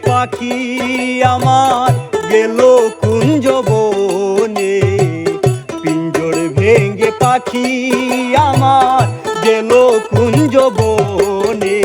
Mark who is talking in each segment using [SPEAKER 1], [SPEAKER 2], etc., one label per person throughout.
[SPEAKER 1] পাখি আমার গেল কুঞ্জ বনে পিঞ্জর ভেঙ্গে পাখি আমার গেল কুঞ্জ বনে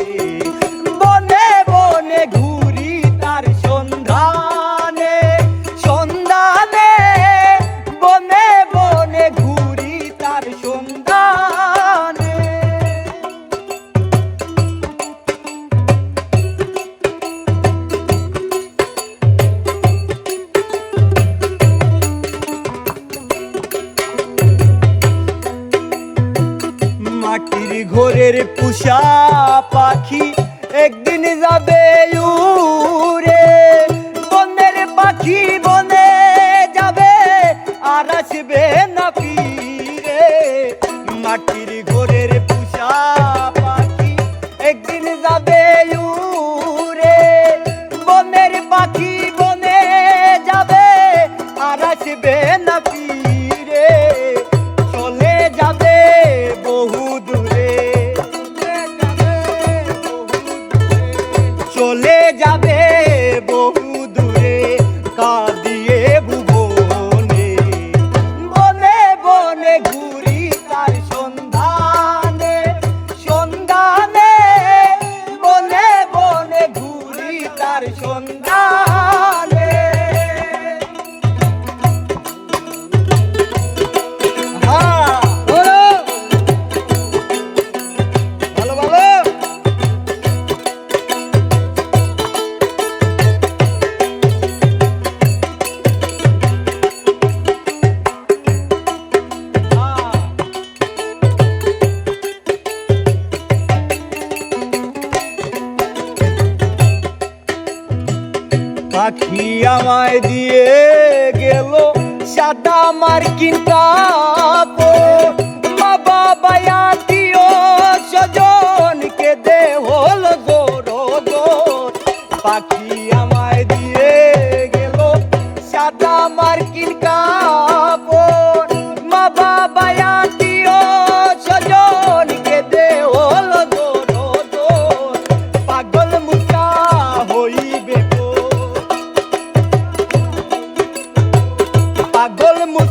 [SPEAKER 1] ঘোরের পুষা পাখি একদিন যাবে উড়ে। বনের পাখি বনে যাবে আর আসবে না ফিরে মাটির ঘোরের পুষা পাখি একদিন যাবে উড়ে। বনের পাখি বনে যাবে আর আসবে ಬಂದ পাখি আমায় দিয়ে গেল সাদা মার্কিন কাপড়। পাগল মুসা